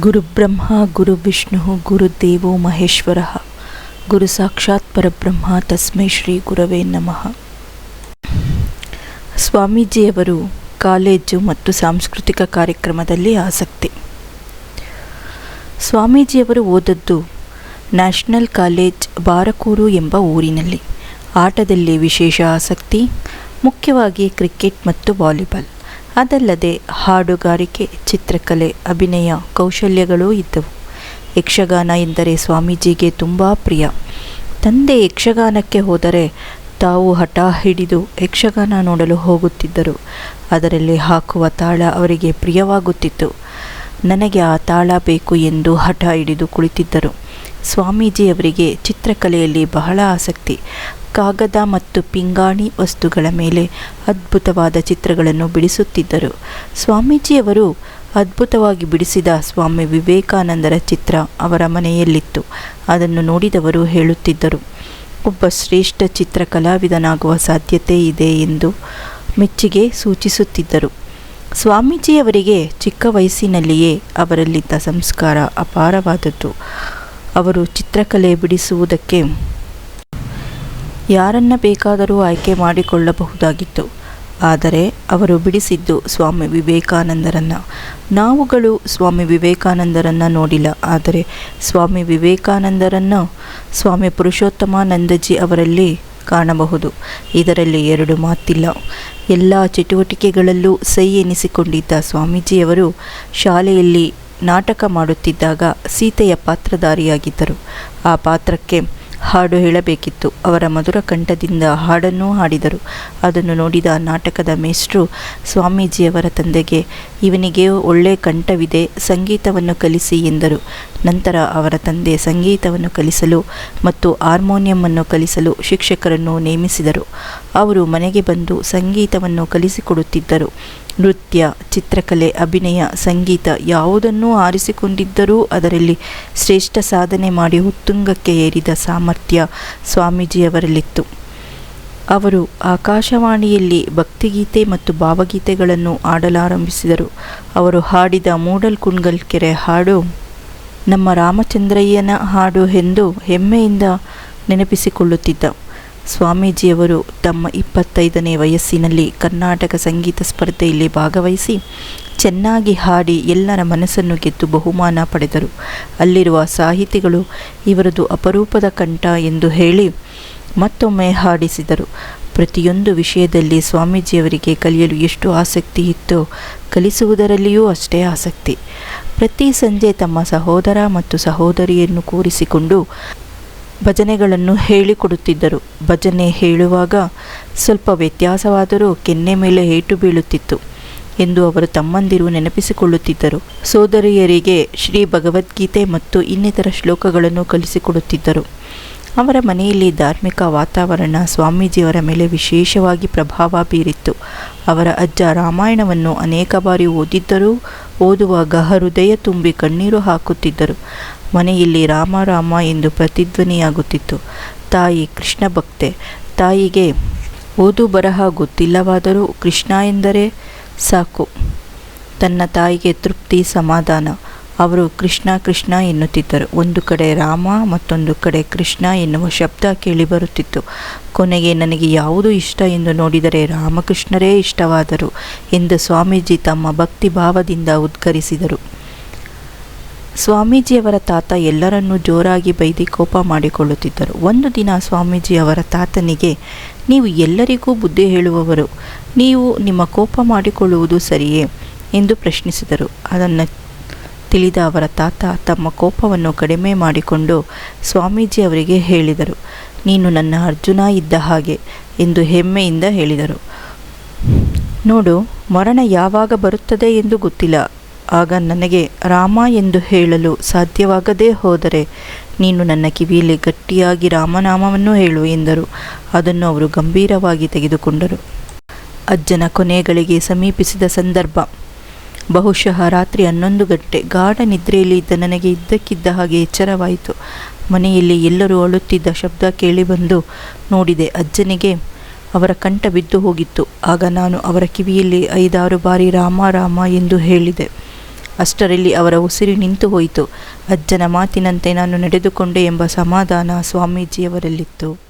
ಗುರುಬ್ರಹ್ಮ ಗುರುವಿಷ್ಣು ಗುರುದೇವೋ ಮಹೇಶ್ವರ. ಗುರು ಸಾಕ್ಷಾತ್ ಪರಬ್ರಹ್ಮ, ತಸ್ಮೈ ಶ್ರೀ ಗುರವೇ ನಮಃ. ಸ್ವಾಮೀಜಿಯವರು ಕಾಲೇಜು ಮತ್ತು ಸಾಂಸ್ಕೃತಿಕ ಕಾರ್ಯಕ್ರಮದಲ್ಲಿ ಆಸಕ್ತಿ. ಸ್ವಾಮೀಜಿಯವರು ಓದದ್ದು ನ್ಯಾಷನಲ್ ಕಾಲೇಜ್ ಬಾರಕೂರು ಎಂಬ ಊರಿನಲ್ಲಿ. ಆಟದಲ್ಲಿ ವಿಶೇಷ ಆಸಕ್ತಿ, ಮುಖ್ಯವಾಗಿ ಕ್ರಿಕೆಟ್ ಮತ್ತು ವಾಲಿಬಾಲ್. ಅದಲ್ಲದೆ ಹಾಡುಗಾರಿಕೆ, ಚಿತ್ರಕಲೆ, ಅಭಿನಯ ಕೌಶಲ್ಯಗಳೂ ಇದ್ದವು. ಯಕ್ಷಗಾನ ಎಂದರೆ ಸ್ವಾಮೀಜಿಗೆ ತುಂಬ ಪ್ರಿಯ. ತಂದೆ ಯಕ್ಷಗಾನಕ್ಕೆ ಹೋದರೆ ತಾವು ಹಠ ಹಿಡಿದು ಯಕ್ಷಗಾನ ನೋಡಲು ಹೋಗುತ್ತಿದ್ದರು. ಅದರಲ್ಲಿ ಹಾಕುವ ತಾಳ ಅವರಿಗೆ ಪ್ರಿಯವಾಗುತ್ತಿತ್ತು. ನನಗೆ ಆ ತಾಳ ಬೇಕು ಎಂದು ಹಠ ಹಿಡಿದು ಕುಳಿತಿದ್ದರು. ಸ್ವಾಮೀಜಿಯವರಿಗೆ ಚಿತ್ರಕಲೆಯಲ್ಲಿ ಬಹಳ ಆಸಕ್ತಿ. ಕಾಗದ ಮತ್ತು ಪಿಂಗಾಣಿ ವಸ್ತುಗಳ ಮೇಲೆ ಅದ್ಭುತವಾದ ಚಿತ್ರಗಳನ್ನು ಬಿಡಿಸುತ್ತಿದ್ದರು. ಸ್ವಾಮೀಜಿಯವರು ಅದ್ಭುತವಾಗಿ ಬಿಡಿಸಿದ ಸ್ವಾಮಿ ವಿವೇಕಾನಂದರ ಚಿತ್ರ ಅವರ ಮನೆಯಲ್ಲಿತ್ತು. ಅದನ್ನು ನೋಡಿದವರು ಹೇಳುತ್ತಿದ್ದರು, ಒಬ್ಬ ಶ್ರೇಷ್ಠ ಚಿತ್ರ ಕಲಾವಿದನಾಗುವ ಸಾಧ್ಯತೆ ಇದೆ ಎಂದು ಮೆಚ್ಚುಗೆ ಸೂಚಿಸುತ್ತಿದ್ದರು. ಸ್ವಾಮೀಜಿಯವರಿಗೆ ಚಿಕ್ಕ ವಯಸ್ಸಿನಲ್ಲಿಯೇ ಅವರಲ್ಲಿದ್ದ ಸಂಸ್ಕಾರ ಅಪಾರವಾದದ್ದು. ಅವರು ಚಿತ್ರಕಲೆ ಬಿಡಿಸುವುದಕ್ಕೆ ಯಾರನ್ನ ಬೇಕಾದರೂ ಆಯ್ಕೆ ಮಾಡಿಕೊಳ್ಳಬಹುದಾಗಿತ್ತು. ಆದರೆ ಅವರು ಬಿಡಿಸಿದ್ದು ಸ್ವಾಮಿ ವಿವೇಕಾನಂದರನ್ನು. ನಾವುಗಳು ಸ್ವಾಮಿ ವಿವೇಕಾನಂದರನ್ನು ನೋಡಿಲ್ಲ. ಆದರೆ ಸ್ವಾಮಿ ವಿವೇಕಾನಂದರನ್ನು ಸ್ವಾಮಿ ಪುರುಷೋತ್ತಮಾನಂದಜಿ ಅವರಲ್ಲಿ ಕಾಣಬಹುದು. ಇದರಲ್ಲಿ ಎರಡು ಮಾತಿಲ್ಲ. ಎಲ್ಲ ಚಟುವಟಿಕೆಗಳಲ್ಲೂ ಸೈ ಎನಿಸಿಕೊಂಡಿದ್ದ ಸ್ವಾಮೀಜಿಯವರು ಶಾಲೆಯಲ್ಲಿ ನಾಟಕ ಮಾಡುತ್ತಿದ್ದಾಗ ಸೀತೆಯ ಪಾತ್ರಧಾರಿಯಾಗಿದ್ದರು. ಆ ಪಾತ್ರಕ್ಕೆ ಹಾಡು ಹೇಳಬೇಕಿತ್ತು. ಅವರ ಮಧುರ ಕಂಠದಿಂದ ಹಾಡನ್ನೂ ಹಾಡಿದರು. ಅದನ್ನು ನೋಡಿದ ನಾಟಕದ ಮೇಷ್ಟ್ರು, ಸ್ವಾಮೀಜಿಯವರ ತಂದೆಗೆ, ಇವನಿಗೆ ಒಳ್ಳೆ ಕಂಠವಿದೆ, ಸಂಗೀತವನ್ನು ಕಲಿಸಿ ಎಂದರು. ನಂತರ ಅವರ ತಂದೆ ಸಂಗೀತವನ್ನು ಕಲಿಸಲು ಮತ್ತು ಹಾರ್ಮೋನಿಯಮ್ಮನ್ನು ಕಲಿಸಲು ಶಿಕ್ಷಕರನ್ನು ನೇಮಿಸಿದರು. ಅವರು ಮನೆಗೆ ಬಂದು ಸಂಗೀತವನ್ನು ಕಲಿಸಿಕೊಡುತ್ತಿದ್ದರು. ನೃತ್ಯ, ಚಿತ್ರಕಲೆ, ಅಭಿನಯ, ಸಂಗೀತ ಯಾವುದನ್ನೂ ಆರಿಸಿಕೊಂಡಿದ್ದರೂ ಅದರಲ್ಲಿ ಶ್ರೇಷ್ಠ ಸಾಧನೆ ಮಾಡಿ ಉತ್ತುಂಗಕ್ಕೆ ಏರಿದ ಸಾಮರ್ಥ್ಯ ಸ್ವಾಮೀಜಿಯವರಲ್ಲಿತ್ತು. ಅವರು ಆಕಾಶವಾಣಿಯಲ್ಲಿ ಭಕ್ತಿಗೀತೆ ಮತ್ತು ಭಾವಗೀತೆಗಳನ್ನು ಆಡಲಾರಂಭಿಸಿದರು ಅವರು ಹಾಡಿದ ಮೂಡಲ್ ಕುಣ್ಗಲ್ ಕೆರೆ ಹಾಡು, ನಮ್ಮ ರಾಮಚಂದ್ರಯ್ಯನ ಹಾಡು ಎಂದು ಹೆಮ್ಮೆಯಿಂದ ನೆನಪಿಸಿಕೊಳ್ಳುತ್ತಿದ್ದ. ಸ್ವಾಮೀಜಿಯವರು ತಮ್ಮ ಇಪ್ಪತ್ತೈದನೇ ವಯಸ್ಸಿನಲ್ಲಿ ಕರ್ನಾಟಕ ಸಂಗೀತ ಸ್ಪರ್ಧೆಯಲ್ಲಿ ಭಾಗವಹಿಸಿ ಚೆನ್ನಾಗಿ ಹಾಡಿ ಎಲ್ಲರ ಮನಸ್ಸನ್ನು ಗೆದ್ದು ಬಹುಮಾನ ಪಡೆದರು. ಅಲ್ಲಿರುವ ಸಾಹಿತಿಗಳು ಇವರದು ಅಪರೂಪದ ಕಂಠ ಎಂದು ಹೇಳಿ ಮತ್ತೊಮ್ಮೆ ಹಾಡಿಸಿದರು. ಪ್ರತಿಯೊಂದು ವಿಷಯದಲ್ಲಿ ಸ್ವಾಮೀಜಿಯವರಿಗೆ ಕಲಿಯಲು ಎಷ್ಟು ಆಸಕ್ತಿ ಇತ್ತೋ ಕಲಿಸುವುದರಲ್ಲಿಯೂ ಅಷ್ಟೇ ಆಸಕ್ತಿ. ಪ್ರತಿ ಸಂಜೆ ತಮ್ಮ ಸಹೋದರ ಮತ್ತು ಸಹೋದರಿಯನ್ನು ಕೂರಿಸಿಕೊಂಡು ಭಜನೆಗಳನ್ನು ಹೇಳಿಕೊಡುತ್ತಿದ್ದರು. ಭಜನೆ ಹೇಳುವಾಗ ಸ್ವಲ್ಪ ವ್ಯತ್ಯಾಸವಾದರೂ ಕೆನ್ನೆ ಮೇಲೆ ಏಟು ಬೀಳುತ್ತಿತ್ತು ಎಂದು ಅವರು ತಮ್ಮಂದಿರು ನೆನಪಿಸಿಕೊಳ್ಳುತ್ತಿದ್ದರು. ಸೋದರಿಯರಿಗೆ ಶ್ರೀ ಭಗವದ್ಗೀತೆ ಮತ್ತು ಇನ್ನಿತರ ಶ್ಲೋಕಗಳನ್ನು ಕಲಿಸಿಕೊಡುತ್ತಿದ್ದರು. ಅವರ ಮನೆಯಲ್ಲಿ ಧಾರ್ಮಿಕ ವಾತಾವರಣ ಸ್ವಾಮೀಜಿಯವರ ಮೇಲೆ ವಿಶೇಷವಾಗಿ ಪ್ರಭಾವ ಬೀರಿತ್ತು. ಅವರ ಅಜ್ಜ ರಾಮಾಯಣವನ್ನು ಅನೇಕ ಬಾರಿ ಓದಿದ್ದರೂ, ಓದುವಾಗ ಹೃದಯ ತುಂಬಿ ಕಣ್ಣೀರು ಹಾಕುತ್ತಿದ್ದರು. ಮನೆಯಲ್ಲಿ ರಾಮ ರಾಮ ಎಂದು ಪ್ರತಿಧ್ವನಿಯಾಗುತ್ತಿತ್ತು. ತಾಯಿ ಕೃಷ್ಣ ಭಕ್ತೆ, ತಾಯಿಗೆ ಓದು ಬರಹ ಗೊತ್ತಿಲ್ಲವಾದರೂ ಕೃಷ್ಣ ಎಂದರೆ ಸಾಕು. ತನ್ನ ತಾಯಿಗೆ ತೃಪ್ತಿ, ಸಮಾಧಾನ. ಅವರು ಕೃಷ್ಣ ಕೃಷ್ಣ ಎನ್ನುತ್ತಿದ್ದರು. ಒಂದು ಕಡೆ ರಾಮ, ಮತ್ತೊಂದು ಕಡೆ ಕೃಷ್ಣ ಎನ್ನುವ ಶಬ್ದ ಕೇಳಿಬರುತ್ತಿತ್ತು. ಕೊನೆಗೆ ನನಗೆ ಯಾವುದು ಇಷ್ಟ ಎಂದು ನೋಡಿದರೆ ರಾಮಕೃಷ್ಣರೇ ಇಷ್ಟವಾದರು ಎಂದು ಸ್ವಾಮೀಜಿ ತಮ್ಮ ಭಕ್ತಿ ಭಾವದಿಂದ ಉದ್ಗರಿಸಿದರು. ಸ್ವಾಮೀಜಿಯವರ ತಾತ ಎಲ್ಲರನ್ನೂ ಜೋರಾಗಿ ಬೈದಿ ಕೋಪ ಮಾಡಿಕೊಳ್ಳುತ್ತಿದ್ದರು. ಒಂದು ದಿನ ಸ್ವಾಮೀಜಿ ಅವರ ತಾತನಿಗೆ, ನೀವು ಎಲ್ಲರಿಗೂ ಬುದ್ಧಿ ಹೇಳುವವರು, ನೀವು ನಿಮ್ಮ ಕೋಪ ಮಾಡಿಕೊಳ್ಳುವುದು ಸರಿಯೇ? ಎಂದು ಪ್ರಶ್ನಿಸಿದರು. ಅದನ್ನು ತಿಳಿದ ಅವರ ತಾತ ತಮ್ಮ ಕೋಪವನ್ನು ಕಡಿಮೆ ಮಾಡಿಕೊಂಡು ಸ್ವಾಮೀಜಿ ಅವರಿಗೆ ಹೇಳಿದರು, ನೀನು ನನ್ನ ಅರ್ಜುನ ಇದ್ದ ಹಾಗೆ ಎಂದು ಹೆಮ್ಮೆಯಿಂದ ಹೇಳಿದರು. ನೋಡು, ಮರಣ ಯಾವಾಗ ಬರುತ್ತದೆ ಎಂದು ಗೊತ್ತಿಲ್ಲ. ಆಗ ನನಗೆ ರಾಮ ಎಂದು ಹೇಳಲು ಸಾಧ್ಯವಾಗದೇ ಹೋದರೆ ನೀನು ನನ್ನ ಕಿವಿಯಲ್ಲಿ ಗಟ್ಟಿಯಾಗಿ ರಾಮನಾಮವನ್ನು ಹೇಳು ಎಂದರು. ಅದನ್ನು ಅವರು ಗಂಭೀರವಾಗಿ ತೆಗೆದುಕೊಂಡರು. ಅಜ್ಜನ ಕೊನೆಗಳಿಗೆ ಸಮೀಪಿಸಿದ ಸಂದರ್ಭ ಬಹುಶಃ ರಾತ್ರಿ ಹನ್ನೊಂದು ಗಂಟೆ. ಗಾಢ ನಿದ್ರೆಯಲ್ಲಿ ಇದ್ದ ನನಗೆ ಇದ್ದಕ್ಕಿದ್ದ ಹಾಗೆ ಎಚ್ಚರವಾಯಿತು. ಮನೆಯಲ್ಲಿ ಎಲ್ಲರೂ ಅಳುತ್ತಿದ್ದ ಶಬ್ದ ಕೇಳಿಬಂದು ನೋಡಿದೆ. ಅಜ್ಜನಿಗೆ ಅವರ ಕಂಠ ಬಿದ್ದು ಹೋಗಿತ್ತು. ಆಗ ನಾನು ಅವರ ಕಿವಿಯಲ್ಲಿ ಐದಾರು ಬಾರಿ ರಾಮ ರಾಮ ಎಂದು ಹೇಳಿದೆ. ಅಷ್ಟರಲ್ಲಿ ಅವರ ಉಸಿರು ನಿಂತು ಹೋಯಿತು. ಅಜ್ಜನ ಮಾತಿನಂತೆ ನಾನು ನಡೆದುಕೊಂಡೆ ಎಂಬ ಸಮಾಧಾನ ಸ್ವಾಮೀಜಿಯವರಲ್ಲಿತ್ತು.